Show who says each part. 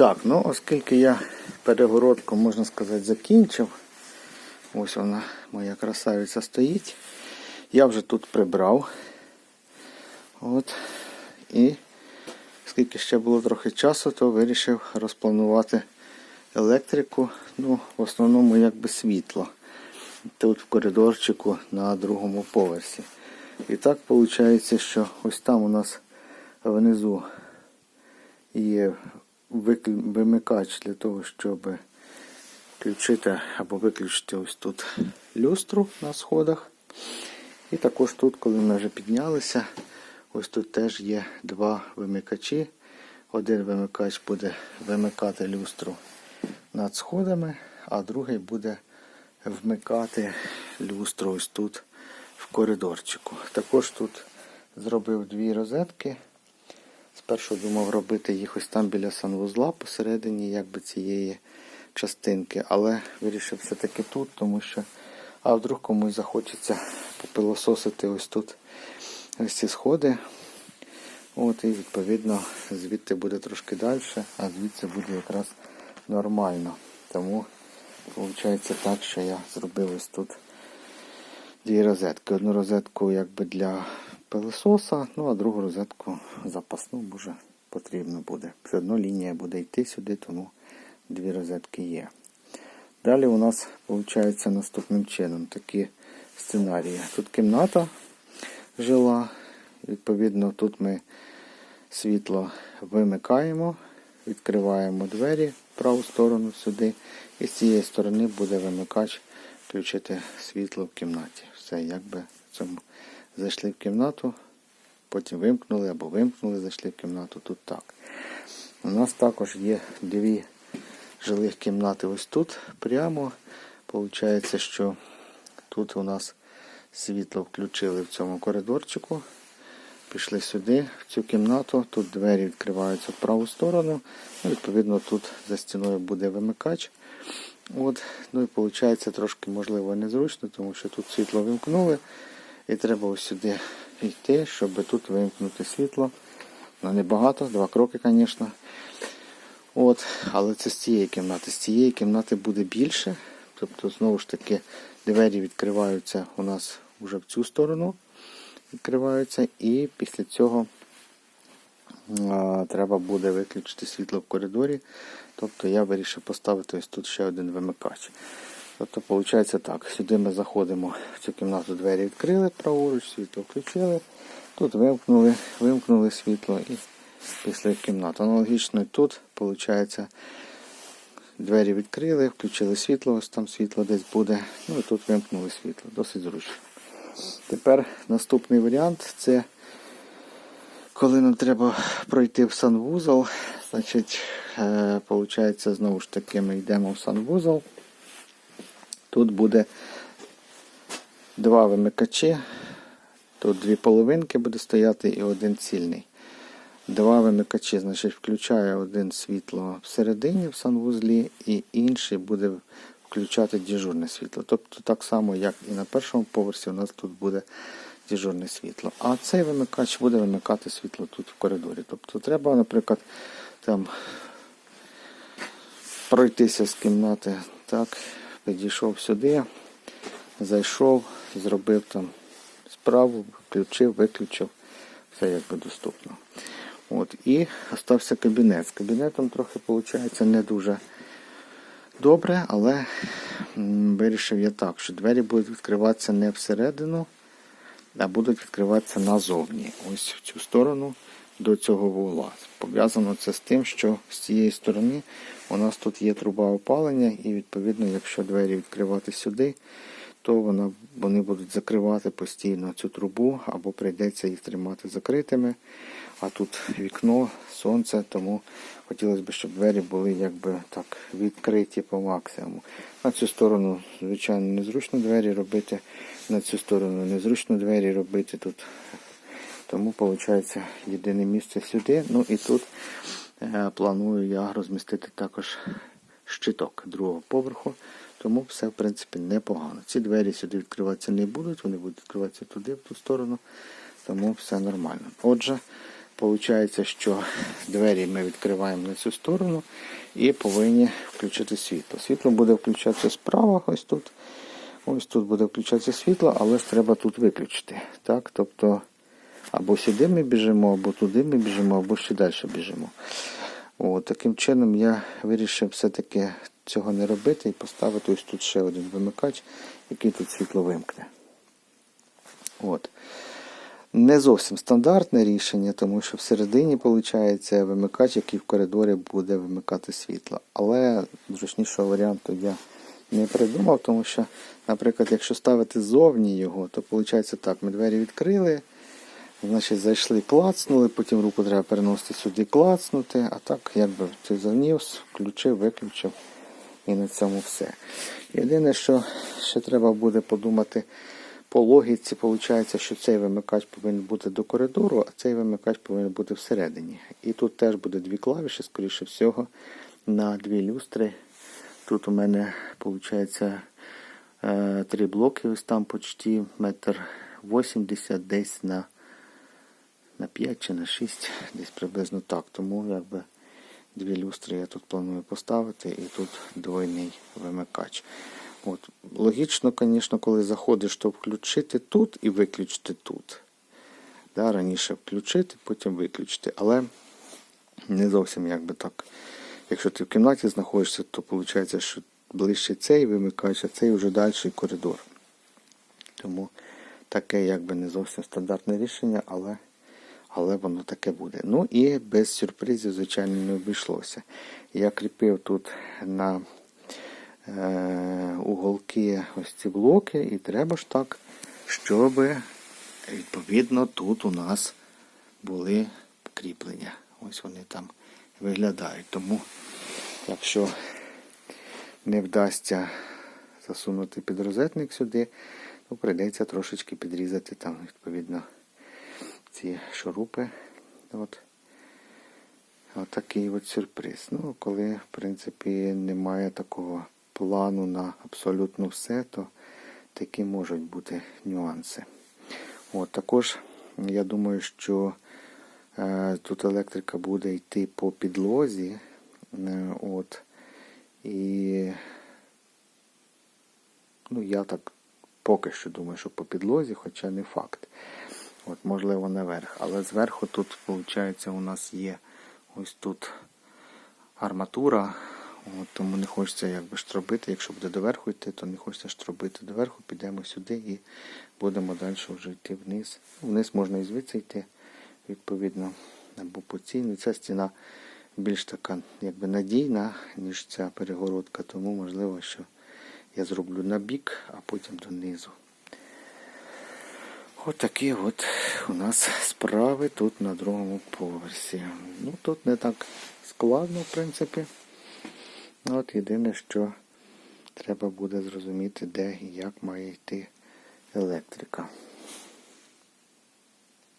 Speaker 1: Так, ну оскільки я перегородку, можна сказати, закінчив, ось вона, моя красавиця стоїть. Я вже тут прибрав. От. І оскільки ще було трохи часу, то вирішив розпланувати електрику, ну, в основному якби світло. Тут в коридорчику на другому поверсі. І так виходить, що ось там у нас внизу є вимикач для того, щоб включити або виключити ось тут люстру на сходах. І також тут, коли ми вже піднялися, ось тут теж є два вимикачі. Один вимикач буде вимикати люстру над сходами, а другий буде вмикати люстру ось тут в коридорчику. Також тут зробив дві розетки. Спершу думав робити їх ось там біля санвузла посередині якби цієї частинки, але вирішив все-таки тут, тому що а вдруг комусь захочеться попилососити ось тут ось ці сходи. От і відповідно звідти буде трошки далі, а звідси буде якраз нормально. Тому виходить так, що я зробив ось тут дві розетки. Одну розетку якби для пилососа, ну а другу розетку запасну може потрібно буде. Все одно лінія буде йти сюди, тому дві розетки є. Далі у нас виходить наступним чином такі сценарії. Тут кімната жила, відповідно, тут ми світло вимикаємо, відкриваємо двері в праву сторону сюди, і з цієї сторони буде вимикач включити світло в кімнаті. Все, якби в цьому зайшли в кімнату, потім вимкнули або вимкнули, зайшли в кімнату. Тут так. У нас також є дві жилих кімнати ось тут прямо. Получається, що тут у нас світло включили в цьому коридорчику. Пішли сюди, в цю кімнату. Тут двері відкриваються в праву сторону. Ну, відповідно, тут за стіною буде вимикач. От, ну і виходить трошки можливо незручно, тому що тут світло вимкнули. І треба ось сюди йти, щоб тут вимкнути світло. Ну, небагато, два кроки, звісно. От, але це з цієї кімнати. З цієї кімнати буде більше. Тобто, знову ж таки, двері відкриваються у нас вже в цю сторону. Відкриваються, і після цього а, треба буде виключити світло в коридорі. Тобто я вирішив поставити ось тут ще один вимикач. Тобто, виходить так, сюди ми заходимо в цю кімнату, двері відкрили, праворуч, світло включили. Тут вимкнули, вимкнули світло і пішли в кімнату. Аналогічно тут, виходить, двері відкрили, включили світло, ось там світло десь буде. Ну і тут вимкнули світло. Досить зручно. Тепер наступний варіант це коли нам треба пройти в санвузол, значить, е, виходить, знову ж таки, ми йдемо в санвузол. Тут буде два вимикачі. Тут дві половинки буде стояти і один цільний. Два вимикачі, значить, включає один світло всередині в санвузлі, і інший буде включати дежурне світло. Тобто так само, як і на першому поверсі, у нас тут буде дежурне світло. А цей вимикач буде вимикати світло тут в коридорі. Тобто треба, наприклад, там пройтися з кімнати. Так, підійшов сюди, зайшов, зробив там справу, включив, виключив. Все якби доступно. От, і остався кабінет. З кабінетом трохи виходить не дуже добре, але вирішив я так, що двері будуть відкриватися не всередину, а будуть відкриватися назовні. Ось в цю сторону до цього вугла. Пов'язано це з тим, що з цієї сторони у нас тут є труба опалення, і відповідно, якщо двері відкривати сюди, то вона, вони будуть закривати постійно цю трубу, або прийдеться їх тримати закритими. А тут вікно, сонце, тому хотілося б, щоб двері були якби так відкриті по максимуму. На цю сторону, звичайно, незручно двері робити, на цю сторону незручно двері робити тут. Тому, виходить, єдине місце сюди. Ну і тут е, планую я розмістити також щиток другого поверху. Тому все, в принципі, непогано. Ці двері сюди відкриватися не будуть, вони будуть відкриватися туди, в ту сторону. Тому все нормально. Отже, Получається, що двері ми відкриваємо на цю сторону і повинні включити світло. Світло буде включатися справа, ось тут. Ось тут буде включатися світло, але треба тут виключити. Так? Тобто або сюди ми біжимо, або туди ми біжимо, або ще далі біжимо. От, таким чином я вирішив все-таки цього не робити і поставити ось тут ще один вимикач, який тут світло вимкне. От. Не зовсім стандартне рішення, тому що всередині виходить вимикач, який в коридорі буде вимикати світло. Але зручнішого варіанту я не придумав, тому що, наприклад, якщо ставити ззовні його, то виходить так, ми двері відкрили, значить зайшли, клацнули, потім руку треба переносити сюди, клацнути, а так якби ти заніс, включив, виключив і на цьому все. Єдине, що ще треба буде подумати по логіці, виходить, що цей вимикач повинен бути до коридору, а цей вимикач повинен бути всередині. І тут теж буде дві клавіші, скоріше всього, на дві люстри. Тут у мене виходить е, три блоки, ось там почти метр 80 десь на, на 5 чи на 6, десь приблизно так. Тому якби дві люстри я тут планую поставити і тут двойний вимикач. От. Логічно, звісно, коли заходиш, то включити тут і виключити тут. Да, раніше включити, потім виключити. Але не зовсім якби так. Якщо ти в кімнаті знаходишся, то виходить, що ближче цей вимикач, а цей вже далі коридор. Тому таке якби не зовсім стандартне рішення, але, але воно таке буде. Ну і без сюрпризів, звичайно, не обійшлося. Я кріпив тут на е, уголки ось ці блоки, і треба ж так, щоб відповідно тут у нас були кріплення. Ось вони там виглядають. Тому, якщо не вдасться засунути підрозетник сюди, то прийдеться трошечки підрізати там, відповідно, ці шурупи. От. Отакий от сюрприз. Ну, коли, в принципі, немає такого плану на абсолютно все, то такі можуть бути нюанси. От, також я думаю, що е, тут електрика буде йти по підлозі. Е, от, і ну, я так поки що думаю, що по підлозі, хоча не факт. От, можливо, наверх. Але зверху тут, виходить, у нас є ось тут арматура. От, тому не хочеться якби штробити. Якщо буде доверху йти, то не хочеться штробити доверху, підемо сюди і будемо далі вже йти вниз. Вниз можна і звідси йти, відповідно, або по цій. Ну, Ця стіна більш така якби надійна, ніж ця перегородка, тому можливо, що я зроблю на бік, а потім донизу. Отакі от у нас справи тут на другому поверсі. Ну тут не так складно, в принципі. От єдине, що треба буде зрозуміти, де і як має йти електрика.